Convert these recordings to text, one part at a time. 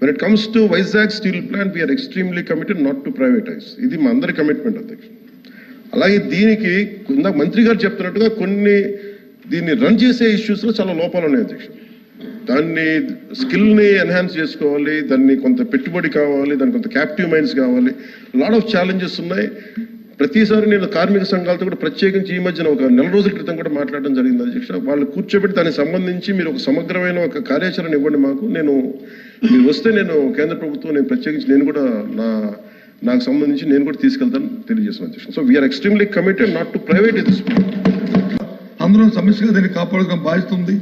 When it comes to Vizag steel plant we are extremely committed not to privatize ఇది మా అందరి commitment అధ్యక్షుడు అలాగే దీనికి ఇందాక మంత్రి గారు చెప్తున్నట్టుగా కొన్ని దీన్ని రన్ చేసే ఇష్యూస్లో చాలా లోపాలు ఉన్నాయి అధ్యక్షుడు దాన్ని స్కిల్ని ఎన్హాన్స్ చేసుకోవాలి దాన్ని కొంత పెట్టుబడి కావాలి దానికి కొంత క్యాప్టివ్ మైండ్స్ కావాలి. లాట్ ఆఫ్ ఛాలెంజెస్ ఉన్నాయి. ప్రతిసారి నేను కార్మిక సంఘాలతో కూడా ప్రత్యేకించి ఈ మధ్యన ఒక నెల రోజుల క్రితం కూడా మాట్లాడడం జరిగింది అధ్యక్ష. వాళ్ళు కూర్చోబెట్టి దానికి సంబంధించి మీరు ఒక సమగ్రమైన ఒక కార్యాచరణ ఇవ్వండి మాకు. నేను మీరు వస్తే నేను కేంద్ర ప్రభుత్వం నేను ప్రత్యేకించి నేను కూడా నా నాకు సంబంధించి నేను కూడా తీసుకెళ్తాను తెలియజేసిన అధ్యక్ష. So we are extremely committed not to private this అందరం సమస్యగా దీన్ని కాపాడుకోవడం బాధ్యత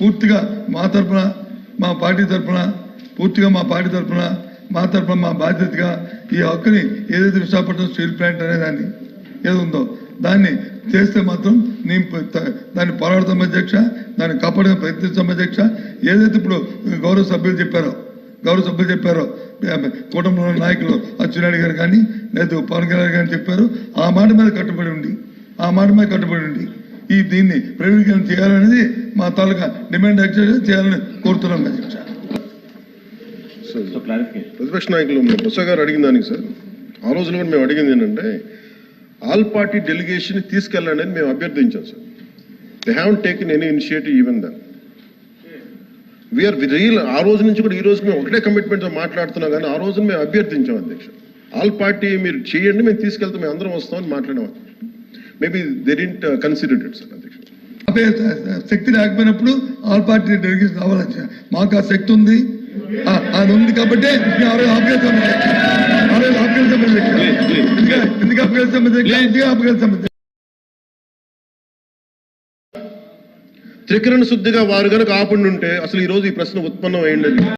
పూర్తిగా మా తరపున మా పార్టీ తరపున పూర్తిగా మా పార్టీ తరపున మా తరపున మా బాధ్యతగా ఈ హక్కుని ఏదైతే విశాఖపట్నం స్టీల్ ప్లాంట్ అనే దాన్ని ఏది ఉందో దాన్ని చేస్తే మాత్రం నేను దాన్ని పోరాడతాం అధ్యక్ష దాన్ని కాపాడే ప్రయత్నిస్తాం అధ్యక్ష. ఏదైతే ఇప్పుడు గౌరవ సభ్యులు చెప్పారో గౌరవ సభ్యులు చెప్పారో కుటుంబంలో నాయకులు అచ్చెన్నాయుడు గారు కానీ లేదా పవన్ కళ్యాణ్ గారు చెప్పారు ఆ మాట మీద కట్టుబడి ఉండి ఆ మాట మీద కట్టుబడి ఉండి ఈ దీన్ని ప్రైవేటీకరణ చేయాలనేది మా తాలూకా డిమాండ్ యాక్చువల్గా చేయాలని కోరుతున్నాం అధ్యక్ష. ప్రతిపక్ష నాయకులు మన బొత్స గారు అడిగిన దానికి సార్ ఆ రోజులో కూడా మేము అడిగింది ఏంటంటే ఆల్ పార్టీ డెలిగేషన్ తీసుకెళ్ళండి అని మేము అభ్యర్థించాం sir. They have taken any initiative even then we are real ఆ రోజు నుంచి కూడా ఈ రోజు మేము ఒకటే కమిట్మెంట్తో మాట్లాడుతున్నాం కానీ ఆ రోజు మేము అభ్యర్థించాం అధ్యక్ష. ఆల్ పార్టీ మీరు చేయండి మేము తీసుకెళ్తాం మేము అందరం వస్తామని మాట్లాడాం maybe they didn't consider it sir అధ్యక్ష. శక్తి లేకపోయినప్పుడు ఆల్ పార్టీ డెలిగేషన్ కావాలి అధ్యక్ష మాకు ఆ శక్తి ఉంది. అది ఉంది కాబట్టి ఆ రోజు అధ్యక్ష. ఆ రోజు అధ్యక్ష. ఎందుకు- అధ్యక్ష? ఎందుకు అధ్యక్ష? త్రికరణ శుద్ధిగా వారు కనుక ఆపండి ఉంటే అసలు ఈ రోజు ఈ ప్రశ్న ఉత్పన్నం అయ్యింది